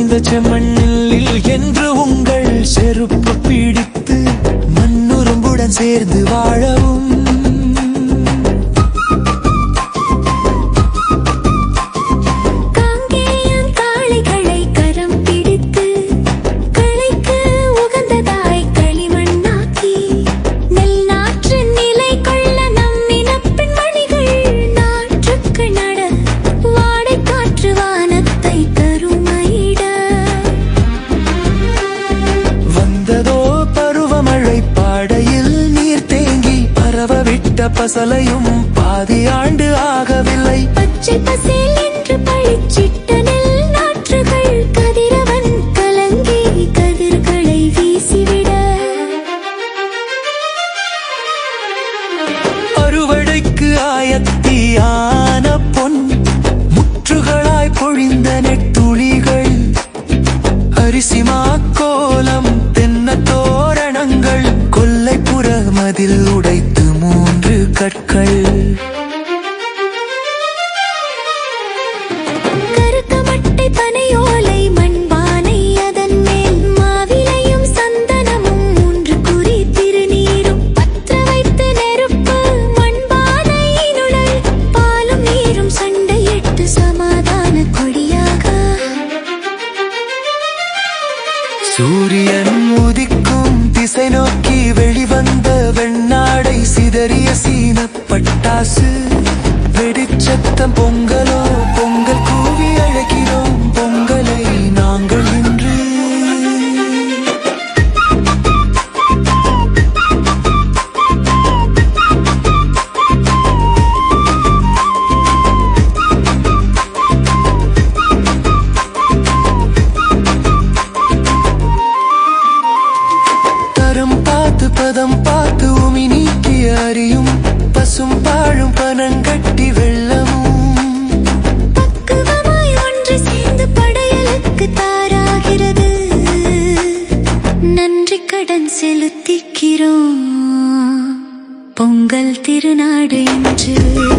காய்ந்த செம்மண்ணில் என்று உங்கள் செருப்பு பிடித்து மண்ணுரும்புடன் சேர்ந்து வாழவும். விட்ட பசலையும் பாதி ஆண்டு ஆகவில்லை. பச்சை பசேல் என்று பழிச்சிட்ட நெல் நாற்றுகள் கதிரவன் கலங்கி கதிர்களை வீசிவிட. அறுவடைக்கு ஆயத்தியான பொன் முற்றுகளாய் பொழிந்த நெட்டுளிகள் அரிசிமா கோலம் தென்ன தோரணங்கள் கொல்லைப்புற மதில் உடைத்து மூன்று கற்கள். கருக்க மட்டை பனையோலை மண்பானை அதன் மேல் மாவிலையும் சந்தனமும் மூன்று குறி திருநீரும். பற்ற வைத்து நெருப்பு மண்பானையினுள் பாலும் நீரும் சண்டையிட்டு சமாதான கொடியாக. சூரியன் உதிக்கும் திசை நோக்கி வெளிவந்த சிதறிய சீன பட்டாசு வெடிச்சத்தம் பொங்கலோ பொங்கல் கூவி அழைக்கிறோம் பொங்கலை நாங்கள் இன்று. பதம் பா அறியும் பசும் பாழும் பனங்கட்டி வெள்ளமும். பக்குவமாய் ஒன்று சேர்ந்து படையலுக்கு தாராகிறது. நன்றி கடன் செலுத்திக்கிறோம். பொங்கல் திருநாடு என்று